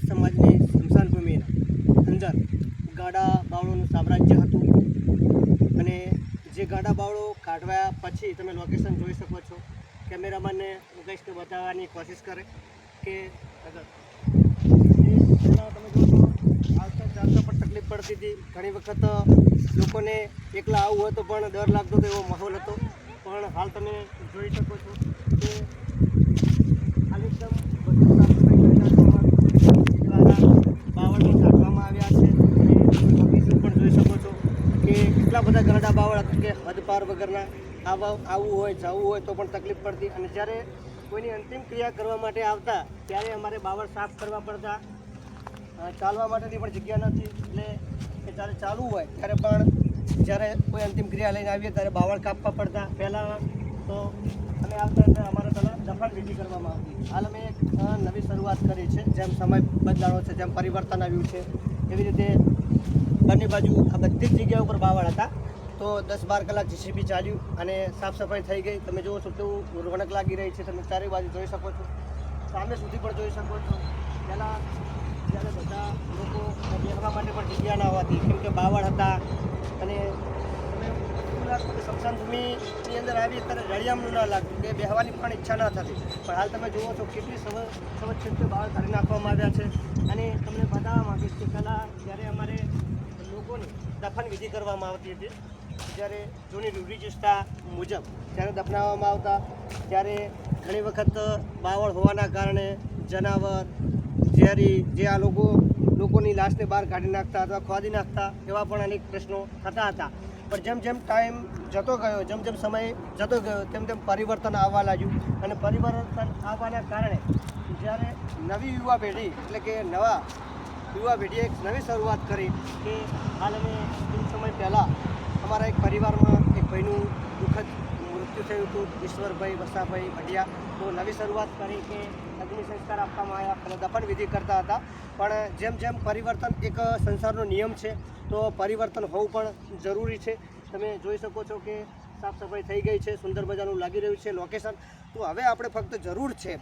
દલિત સમાજની સ્મશાન ભૂમિના અંદર ગાડા બાવળોનું સામ્રાજ્ય હતું. અને જે ગાડા બાવળો કાઢવા પછી તમે લોકેશન જોઈ શકો છો. કેમેરામાનને મુકેશને બતાવવાની કોશિશ કરે કે અગર તમે જોશો આવતા ચાલતા પણ તકલીફ પડતી હતી. ઘણી વખત લોકોને એકલા આવવું હતું પણ ડર લાગતો હતો, એવો માહોલ હતો. પણ હાલ તમે જોઈ શકો છો કે આ એકદમ એટલા બધા ગરડા બાવળ કે હદપાર વગરના આવા આવવું હોય, જવું હોય તો પણ તકલીફ પડતી. અને જ્યારે કોઈની અંતિમ ક્રિયા કરવા માટે આવતા, ત્યારે અમારે બાવળ સાફ કરવા પડતા. ચાલવા માટેની પણ જગ્યા નથી. એટલે કે જ્યારે ચાલવું હોય, ત્યારે પણ જ્યારે કોઈ અંતિમ ક્રિયા લઈને આવીએ, ત્યારે બાવળ કાપવા પડતા. પહેલાં તો અમે આવતા હતા, અમારે પહેલાં દફન વિધિ કરવામાં આવતી. હાલ અમે એક નવી શરૂઆત કરી છે, જેમ સમય બદલાણો છે, જેમ પરિવર્તન આવ્યું છે, એવી રીતે બંને બાજુ આ બધી જ જગ્યા ઉપર બાવળ હતા. તો દસ બાર કલાક જીસીબી ચાલ્યું અને સાફ સફાઈ થઈ ગઈ. તમે જુઓ છો કેવું રોનક લાગી રહી છે. તમે ચારે બાજુ જોઈ શકો છો. સામે સુધી પણ જોઈ શકો છો. પહેલાં જ્યારે બધા લોકો બેસવા માટે પણ જગ્યા ના હોવાથી કેમ કે બાવળ હતા અને સ્મશાન ભૂમિની અંદર આવી ત્યારે રળિયામણું ના લાગતું, કે બેહવાની પણ ઈચ્છા ના થતી. પણ હાલ તમે જુઓ છો કેટલી સવ સવચ્છિત બાવળ કાઢી નાખવામાં આવ્યા છે. અને તમને બતાવવા માગીશ કે પહેલાં જ્યારે અમારે લોકોની દફન વિધિ કરવામાં આવતી હતી. જ્યારે જૂની રૂઢિચુસ્તા મુજબ જ્યારે દફનાવવામાં આવતા, ત્યારે ઘણી વખત બાવળ હોવાના કારણે જનાવર, ઝેરી જે આ લોકો લોકોની લાશને બહાર કાઢી નાખતા અથવા ખોદી નાખતા એવા પણ અનેક પ્રશ્નો થતા હતા. પણ જેમ જેમ ટાઈમ જતો ગયો, જેમ જેમ સમય જતો ગયો, તેમ તેમ પરિવર્તન આવવા લાગ્યું. અને પરિવર્તન આવવાના કારણે જ્યારે નવી યુવા પેઢી એટલે કે નવા યુવા પેઢીએ એક નવી શરૂઆત કરી કે હાલ અમે ટૂંક સમય પહેલાં અમારા એક પરિવારમાં એક ભાઈનું દુઃખદ મૃત્યુ થયું હતું, ઈશ્વરભાઈ વસાભાઈ ભટિયા તો નવી શરૂઆત કરી કે અગ્નિ સંસ્કાર આપવામાં આવ્યા અને દફન વિધિ કરતા હતા. પણ જેમ જેમ પરિવર્તન એક સંસારનો નિયમ છે, તો પરિવર્તન હોવું પણ જરૂરી છે. તમે જોઈ શકો છો કે સાફ સફાઈ થઈ ગઈ છે, સુંદર મજાનું લાગી રહ્યું છે લોકેશન. તો હવે આપણે ફક્ત જરૂર છે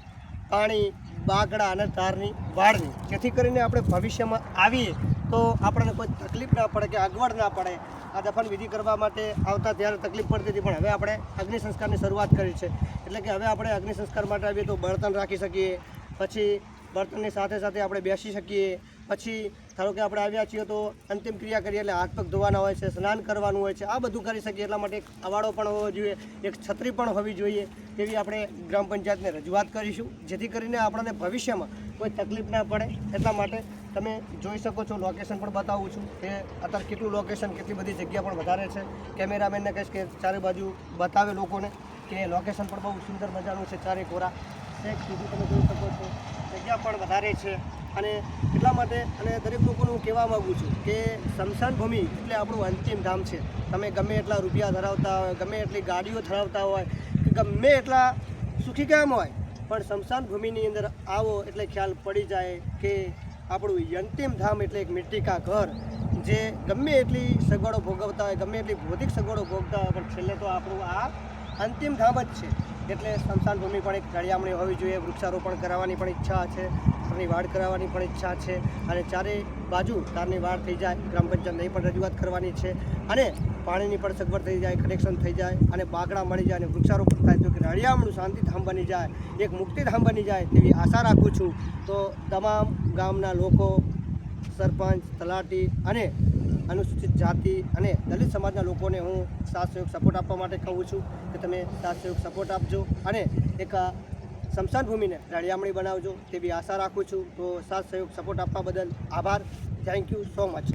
પાણી, બાગડા અને તારની વાળની જેથી કરીને આપણે ભવિષ્યમાં આવીએ તો આપણને કોઈ તકલીફ ના પડે કે અગવડ ના પડે. આ દફન વિધિ કરવા માટે આવતા ત્યારે તકલીફ પડતી હતી, પણ હવે આપણે અગ્નિ સંસ્કારની શરૂઆત કરી છે. એટલે કે હવે આપણે અગ્નિ સંસ્કાર માટે આવીએ તો બળતણ રાખી શકીએ. પછી બળતણની સાથે સાથે આપણે બેસી શકીએ. પછી ધારો કે આપણે આવ્યા છીએ તો અંતિમ ક્રિયા કરીએ એટલે હાથ પગ ધોવાના હોય છે, સ્નાન કરવાનું હોય છે, આ બધું કરી શકીએ એટલા માટે એક અવાડો પણ હોવો જોઈએ, એક છત્રી પણ હોવી જોઈએ તેવી આપણે ગ્રામ પંચાયતને રજૂઆત કરીશું, જેથી કરીને આપણને ભવિષ્યમાં કોઈ તકલીફ ના પડે. એટલા માટે તમે જોઈ શકો છો લોકેશન પણ બતાવું છું કે અત્યારે કેટલું લોકેશન કેટલી બધી જગ્યા પણ વધારે છે. કેમેરામેનને કહીશ કે ચારે બાજુ બતાવે લોકોને કે લોકેશન પણ બહુ સુંદર મજાનું છે ચારે કોરા એક સુધી તમે જોઈ શકો છો, જગ્યા પણ વધારે છે. અને એટલા માટે અને દરેક લોકોને હું કહેવા માગું છું કે સ્મશાન ભૂમિ એટલે આપણું અંતિમ ધામ છે. તમે ગમે એટલા રૂપિયા ધરાવતા હોય, ગમે એટલી ગાડીઓ ધરાવતા હોય, કે ગમે એટલા સુખી કામ હોય, પણ સ્મશાન ભૂમિની અંદર આવો એટલે ખ્યાલ પડી જાય કે આપણું અંતિમ ધામ એટલે એક મિટ્ટીકા ઘર જે ગમે એટલી સગવડો ભોગવતા હોય, ગમે એટલી ભૌતિક સગવડો ભોગવતા હોય, પણ છેલ્લે તો આપણું આ અંતિમ ધામ જ છે. એટલે સ્મશાન ભૂમિ પણ એક તળિયામણી હોવી જોઈએ, વૃક્ષારોપણ કરાવવાની પણ ઈચ્છા છે તારની વાડ કરાવવાની પણ ઈચ્છા છે અને ચારે બાજુ તારની વાડ થઈ જાય, ગ્રામ પંચાયતને પણ રજૂઆત કરવાની છે અને પાણીની પણ સગવડ થઈ જાય કનેક્શન થઈ જાય અને બાગડા મળી જાય અને વૃક્ષારોપણ થાય તો કે રળિયામણું શાંતિધામ બની જાય, એક મુક્તિધામ બની જાય તેવી આશા રાખું છું. તો તમામ ગામના લોકો, સરપંચ, તલાટી અને અનુસૂચિત જાતિ અને દલિત સમાજના લોકોને હું સાથ સહયોગ સપોર્ટ આપવા માટે કહું છું કે તમે સાથ સહયોગ સપોર્ટ આપજો અને એક સ્મશાન ભૂમિને રળિયામણી બનાવજો તેવી આશા રાખું છું. તો સાથ સહયોગ સપોર્ટ આપવા બદલ આભાર. Thank you so much